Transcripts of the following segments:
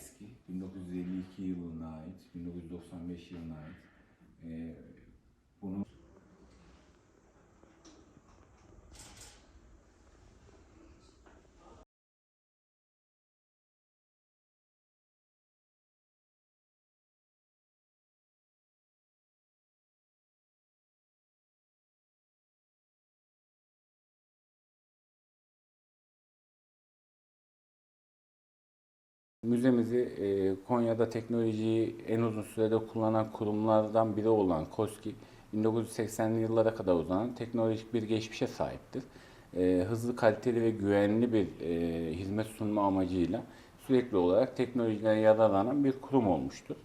eski. 1952 yılına ait, 1995 yılına ait. Ee, Müzemizi e, Konya'da teknolojiyi en uzun sürede kullanan kurumlardan biri olan KOSKİ 1980'li yıllara kadar uzanan teknolojik bir geçmişe sahiptir. E, hızlı, kaliteli ve güvenli bir e, hizmet sunma amacıyla sürekli olarak teknolojiden yararlanan bir kurum olmuştur.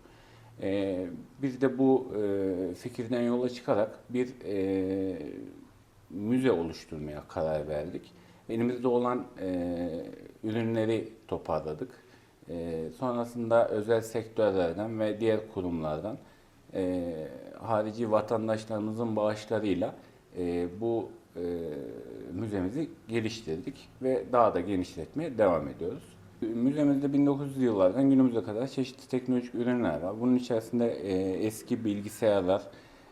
E, biz de bu e, fikirden yola çıkarak bir e, müze oluşturmaya karar verdik. Elimizde olan e, ürünleri toparladık. E, sonrasında özel sektörlerden ve diğer kurumlardan e, harici vatandaşlarımızın bağışlarıyla e, bu e, müzemizi geliştirdik ve daha da genişletmeye devam ediyoruz. Müzemizde 1900 yıllardan günümüze kadar çeşitli teknolojik ürünler var. Bunun içerisinde e, eski bilgisayarlar,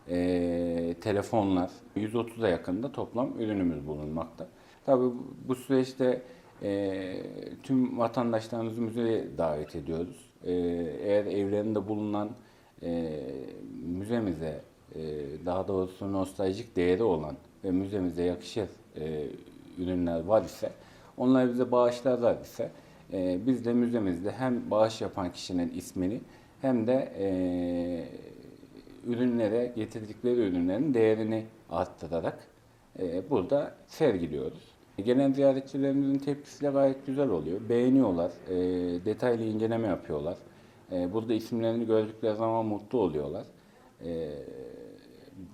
e, telefonlar, 130'a yakında toplam ürünümüz bulunmakta. Tabii bu süreçte e, tüm vatandaşlarımızı müzeye davet ediyoruz. E, eğer evlerinde bulunan e, müzemize, e, daha doğrusu nostaljik değeri olan ve müzemize yakışır e, ürünler var ise, onlar bize bağışlarlar ise, e, biz de müzemizde hem bağış yapan kişinin ismini hem de e, ürünlere, getirdikleri ürünlerin değerini arttırarak e, burada sergiliyoruz. Gelen ziyaretçilerimizin tepkisi de gayet güzel oluyor. Beğeniyorlar, e, detaylı inceleme yapıyorlar. E, burada isimlerini gördükleri zaman mutlu oluyorlar. E,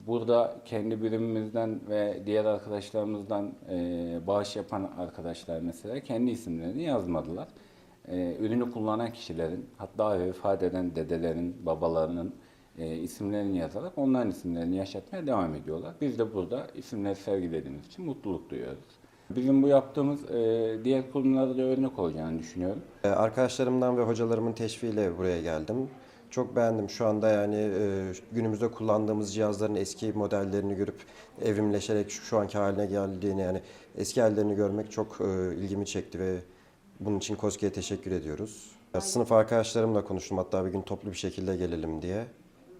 burada kendi birimimizden ve diğer arkadaşlarımızdan e, bağış yapan arkadaşlar mesela kendi isimlerini yazmadılar. E, ürünü kullanan kişilerin, hatta vefat eden dedelerin, babalarının e, isimlerini yazarak onların isimlerini yaşatmaya devam ediyorlar. Biz de burada isimleri sergilediğimiz için mutluluk duyuyoruz. Bizim bu yaptığımız e, diğer kurumlara da örnek olacağını düşünüyorum. Ee, Arkadaşlarımdan ve hocalarımın teşviğiyle buraya geldim. Çok beğendim. Şu anda yani e, günümüzde kullandığımız cihazların eski modellerini görüp evrimleşerek şu anki haline geldiğini yani eski hallerini görmek çok e, ilgimi çekti ve bunun için KOSGE'ye teşekkür ediyoruz. Sınıf arkadaşlarımla konuştum hatta bir gün toplu bir şekilde gelelim diye.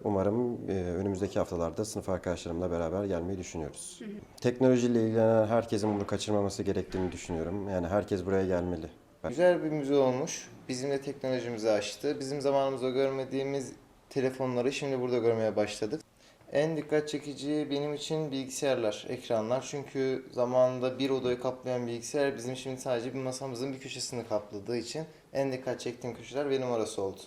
Umarım e, önümüzdeki haftalarda sınıf arkadaşlarımla beraber gelmeyi düşünüyoruz. Teknolojiyle ilgilenen herkesin bunu kaçırmaması gerektiğini düşünüyorum. Yani herkes buraya gelmeli. Güzel bir müze olmuş. Bizim de teknolojimizi açtı. Bizim zamanımızda görmediğimiz telefonları şimdi burada görmeye başladık. En dikkat çekici benim için bilgisayarlar, ekranlar. Çünkü zamanında bir odayı kaplayan bilgisayar bizim şimdi sadece bir masamızın bir köşesini kapladığı için en dikkat çektiğim köşeler benim orası oldu.